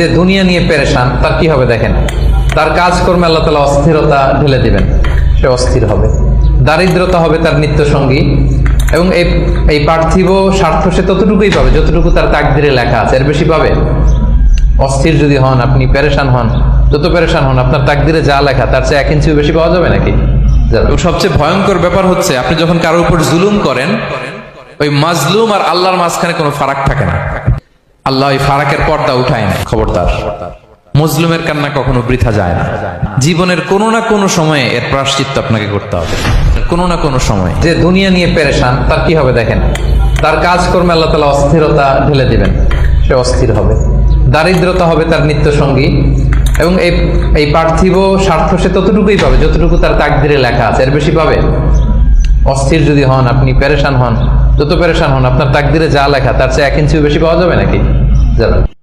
যে দুনিয়া নিয়ে পেরেশান, তার কি হবে দেখেন? তার কাজকর্মে আল্লাহ তালা অস্থিরতা ঢেলে দিবেন। সে অস্থির হবে। দারিদ্রতা হবে তার নিত্য সঙ্গী এবং এই এই পার্থিব স্বার্থ সে ততটুকুই পাবে, যতটুকু তার তাকদিরে লেখা আছে। এর বেশি পাবে? অস্থির যদি হন, আপনি পেরেশান হন, যত পেরেশান হন, আপনার তাকদিরে যা লেখা, তার চেয়ে এক ইঞ্চিও বেশি পাওয়া যাবে নাকি? সবচেয়ে ভয়ঙ্কর ব্যাপার হচ্ছে, আপনি যখন কারোর উপর জুলুম করেন, ওই মাজলুম আর আল্লাহর মাঝখানে কোনো ফারাক থাকে না। আল্লাহ ওই ফারাকের পর্দা উঠায় না খবরদার। মজলুমের কান্না কখনো বৃথা যায় না। জীবনের কোনো না কোনো সময়ে এর প্রাশ্চিত্য আপনাকে করতে হবে। কোনো না কোনো সময়। যে দুনিয়া নিয়ে পেরেশান, তার কি হবে দেখেন? তার কাজকর্মে আল্লাহ তালা অস্থিরতা ঢেলে দিবেন। সে অস্থির হবে। দারিদ্রতা হবে তার নিত্য সঙ্গী এবং এই এই পার্থিব স্বার্থ সে ততটুকুই পাবে, যতটুকু তার তাকদিরে লেখা আছে। এর বেশি পাবে? অস্থির যদি হন, আপনি পেরেশান হন, যত পেরেশান হন, আপনার তাকদিরে যা লেখা, তার চেয়ে এক ইঞ্চিও বেশি পাওয়া যাবে নাকি? যাবে না।